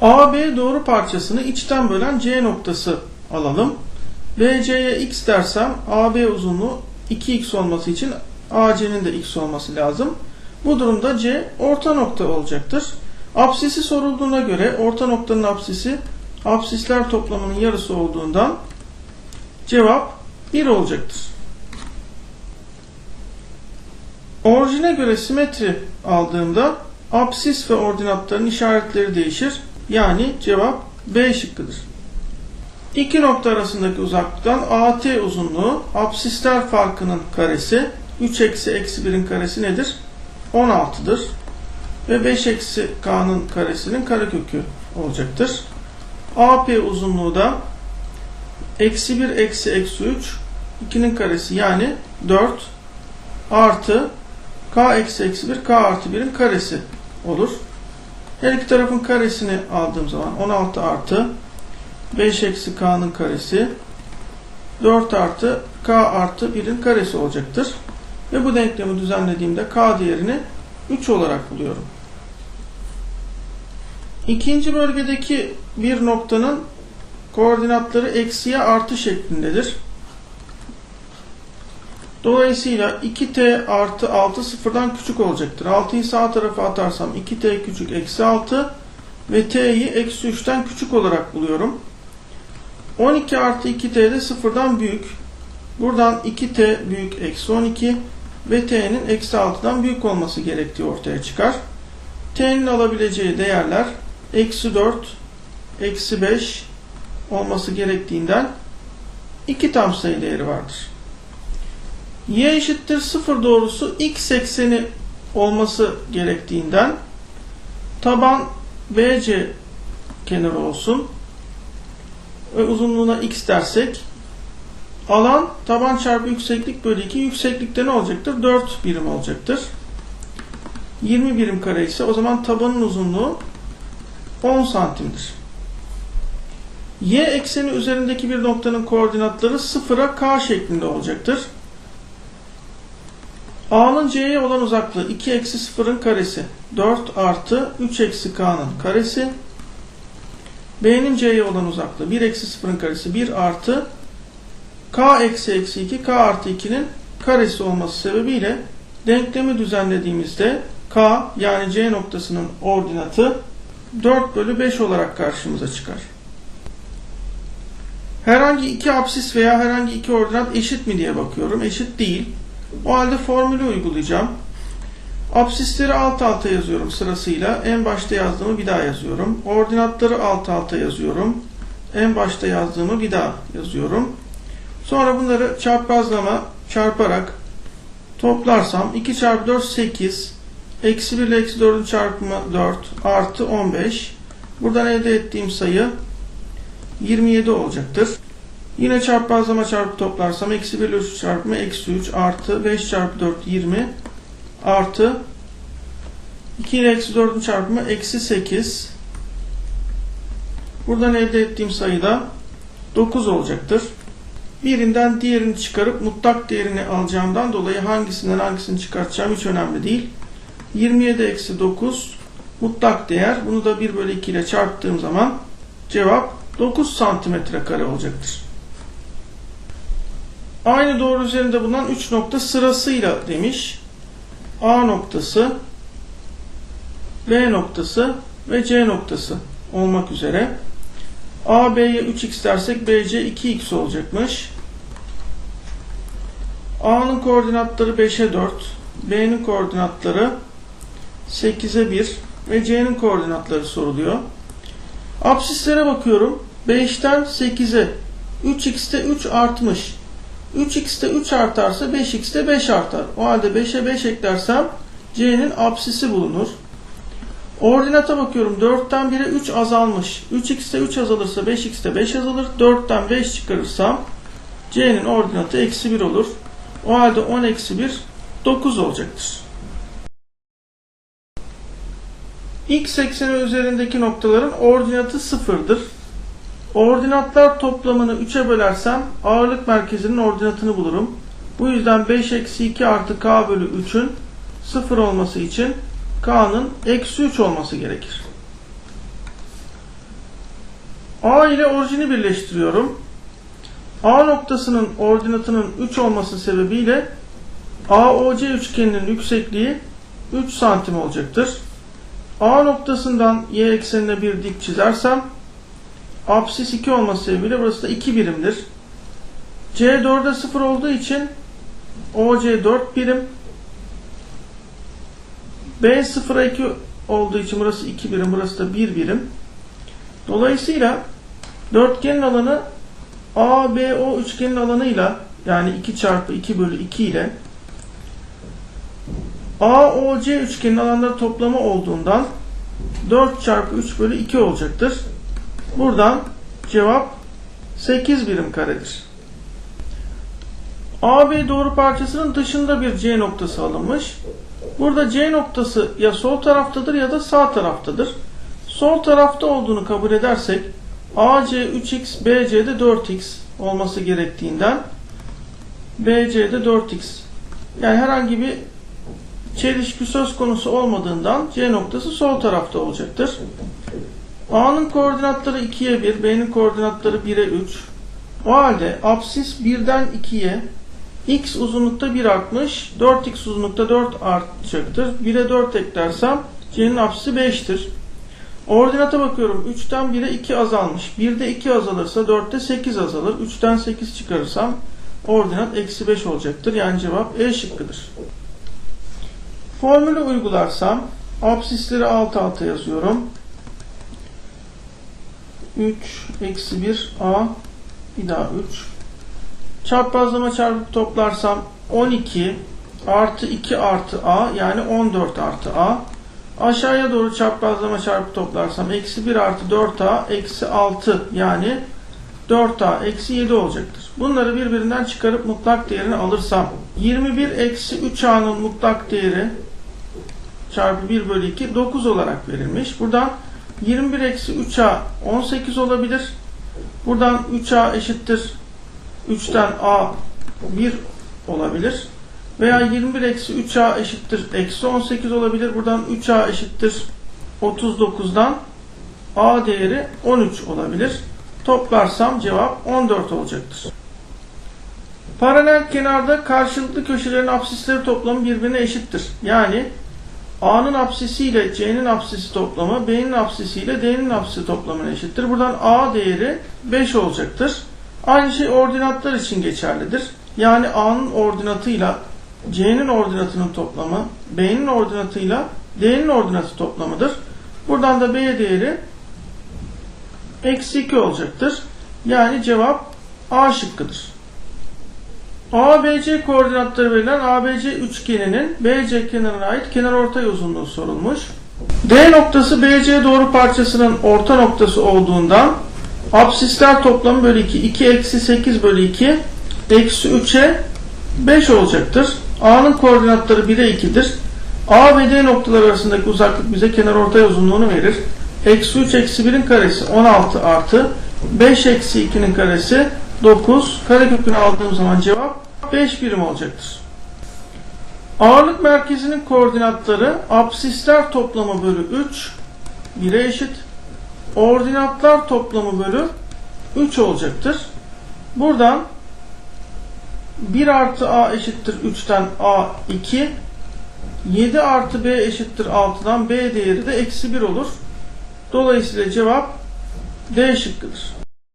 AB doğru parçasını içten bölen C noktası alalım. BC'ye x dersem AB uzunluğu 2x olması için AC'nin de x olması lazım. Bu durumda C orta nokta olacaktır. Apsisi sorulduğuna göre orta noktanın apsisi apsisler toplamının yarısı olduğundan cevap 1 olacaktır. Orijine göre simetri aldığımda apsis ve ordinatların işaretleri değişir. Yani cevap B şıkkıdır. İki nokta arasındaki uzaklıktan AT uzunluğu apsisler farkının karesi 3 eksi eksi 1'in karesi nedir? 16'dır. Ve 5 eksi K'nın karesinin karekökü olacaktır. AP uzunluğu da eksi 1 eksi eksi 3 2'nin karesi yani 4 artı K eksi eksi 1 K artı 1'in karesi olur. Her iki tarafın karesini aldığım zaman 16 artı 5 eksi K'nın karesi 4 artı K artı 1'in karesi olacaktır. Ve bu denklemi düzenlediğimde K değerini 3 olarak buluyorum. İkinci bölgedeki bir noktanın koordinatları eksiye artı şeklindedir. Dolayısıyla 2t artı 6 sıfırdan küçük olacaktır. 6'yı sağ tarafa atarsam 2t küçük eksi 6 ve t'yi eksi 3'ten küçük olarak buluyorum. 12 artı 2t de sıfırdan büyük. Buradan 2t büyük eksi 12 ve t'nin eksi 6'dan büyük olması gerektiği ortaya çıkar. t'nin alabileceği değerler eksi 4, eksi 5 olması gerektiğinden 2 tam sayı değeri vardır. Y eşittir 0 doğrusu x ekseni olması gerektiğinden taban BC kenarı olsun ve uzunluğuna x dersek alan taban çarpı yükseklik bölü 2 yükseklikte ne olacaktır? 4 birim olacaktır. 20 birim kare ise o zaman tabanın uzunluğu 10 santimdir. Y ekseni üzerindeki bir noktanın koordinatları 0'a k şeklinde olacaktır. A'nın C'ye olan uzaklığı 2 eksi 0'ın karesi 4 artı 3 eksi k'nın karesi. B'nin C'ye olan uzaklığı 1 eksi 0'ın karesi 1 artı k eksi eksi 2 k artı 2'nin karesi olması sebebiyle denklemi düzenlediğimizde k yani C noktasının ordinatı 4 bölü 5 olarak karşımıza çıkar. Herhangi iki apsis veya herhangi iki ordinat eşit mi diye bakıyorum. Eşit değil. O halde formülü uygulayacağım. Apsisleri alt alta yazıyorum sırasıyla. En başta yazdığımı bir daha yazıyorum. Ordinatları alt alta yazıyorum. En başta yazdığımı bir daha yazıyorum. Sonra bunları çaprazlama çarparak toplarsam 2 çarpı 4 8 eksi 1 ile eksi 4'ün çarpımı 4 artı 15 buradan elde ettiğim sayı 27 olacaktır. Yine çarpazlama çarpı toplarsam eksi 1 ile 3 çarpımı eksi 3 artı 5 çarpı 4 20 artı 2 ile eksi 4'ün çarpımı eksi 8 buradan elde ettiğim sayı da 9 olacaktır. Birinden diğerini çıkarıp mutlak değerini alacağımdan dolayı hangisinden hangisini çıkartacağım hiç önemli değil. 27 eksi 9 mutlak değer. Bunu da 1 bölü 2 ile çarptığım zaman cevap 9 santimetre kare olacaktır. Aynı doğru üzerinde bulunan 3 nokta sırasıyla demiş. A noktası, B noktası ve C noktası olmak üzere. A, B'ye 3x dersek BC 2x olacakmış. A'nın koordinatları 5'e 4, B'nin koordinatları 8'e 1 ve C'nin koordinatları soruluyor. Apsislere bakıyorum. 5'ten 8'e 3x'te 3 artmış. 3x'te 3 artarsa 5x'te 5 artar. O halde 5'e 5 eklersem C'nin apsisi bulunur. Ordinata bakıyorum. 4'ten 1'e 3 azalmış. 3x'te 3 azalırsa 5x'te 5 azalır. 4'ten 5 çıkarırsam C'nin ordinatı eksi 1 olur. O halde 10 eksi 1 9 olacaktır. X ekseni üzerindeki noktaların ordinatı sıfırdır. Ordinatlar toplamını 3'e bölersem ağırlık merkezinin ordinatını bulurum. Bu yüzden 5 eksi 2 artı k bölü 3'ün 0 olması için k'nın eksi 3 olması gerekir. A ile orijini birleştiriyorum. A noktasının ordinatının 3 olması sebebiyle AOC üçgeninin yüksekliği 3 santim olacaktır. A noktasından y eksenine bir dik çizersem apsis 2 olması sebebiyle burası da 2 birimdir. C 4'e 0 olduğu için OC 4 birim. B 0'a 2 olduğu için burası 2 birim, burası da 1 birim. Dolayısıyla dörtgenin alanı ABO üçgenin alanıyla yani 2 çarpı 2 bölü 2 ile AOC üçgenin alanları toplamı olduğundan 4 çarpı 3 bölü 2 olacaktır. Buradan cevap 8 birim karedir. AB doğru parçasının dışında bir C noktası alınmış. Burada C noktası ya sol taraftadır ya da sağ taraftadır. Sol tarafta olduğunu kabul edersek AC 3x, BC de 4x olması gerektiğinden BC de 4x. Yani herhangi bir çelişki söz konusu olmadığından C noktası sol tarafta olacaktır. A'nın koordinatları 2'ye 1, B'nin koordinatları 1'e 3. O halde absis 1'den 2'ye x uzunlukta 1 artmış, 4x uzunlukta 4 artacaktır. 1'e 4 eklersem C'nin apsisi 5'tir. Ordinata bakıyorum. 3'ten 1'e 2 azalmış. 1'de 2 azalırsa 4'te 8 azalır. 3'ten 8 çıkarırsam ordinat eksi 5 olacaktır. Yani cevap E şıkkıdır. Formülü uygularsam absisleri alt alta yazıyorum. 3 eksi 1 a bir daha 3 çaprazlama çarpıp toplarsam 12 artı 2 artı a yani 14 artı a aşağıya doğru çaprazlama çarpıp toplarsam eksi 1 artı 4a eksi 6 yani 4a eksi 7 olacaktır. Bunları birbirinden çıkarıp mutlak değerini alırsam 21 eksi 3a'nın mutlak değeri çarpı 1 bölü 2 9 olarak verilmiş. Buradan 21 eksi 3a 18 olabilir. Buradan 3a eşittir 3'ten a 1 olabilir. Veya 21 eksi 3a eşittir eksi 18 olabilir. Buradan 3a eşittir 39'dan a değeri 13 olabilir. Toplarsam cevap 14 olacaktır. Paralel kenarda karşılıklı köşelerin apsisleri toplamı birbirine eşittir. Yani A'nın apsisi ile C'nin apsisi toplamı B'nin apsisi ile D'nin apsisi toplamına eşittir. Buradan A değeri 5 olacaktır. Aynı şey ordinatlar için geçerlidir. Yani A'nın ordinatıyla C'nin ordinatının toplamı B'nin ordinatıyla D'nin ordinatı toplamıdır. Buradan da B değeri eksi 2 olacaktır. Yani cevap A şıkkıdır. ABC koordinatları verilen ABC üçgeninin BC kenarına ait kenar ortay uzunluğu sorulmuş. D noktası BC doğru parçasının orta noktası olduğundan absisler toplamı bölü 2. 2 eksi 8 bölü 2 eksi 3'e 5 olacaktır. A'nın koordinatları 1'e 2'dir. A ve D noktaları arasındaki uzaklık bize kenar ortay uzunluğunu verir. Eksi 3 eksi 1'in karesi 16 artı 5 eksi 2'nin karesi 9. Karekökünü aldığım zaman cevap 5 birim olacaktır. Ağırlık merkezinin koordinatları absisler toplamı bölü 3 1'e eşit. Ordinatlar toplamı bölü 3 olacaktır. Buradan 1 artı a eşittir 3'ten a 2 7 artı b eşittir 6'dan b değeri de eksi 1 olur. Dolayısıyla cevap D şıkkıdır.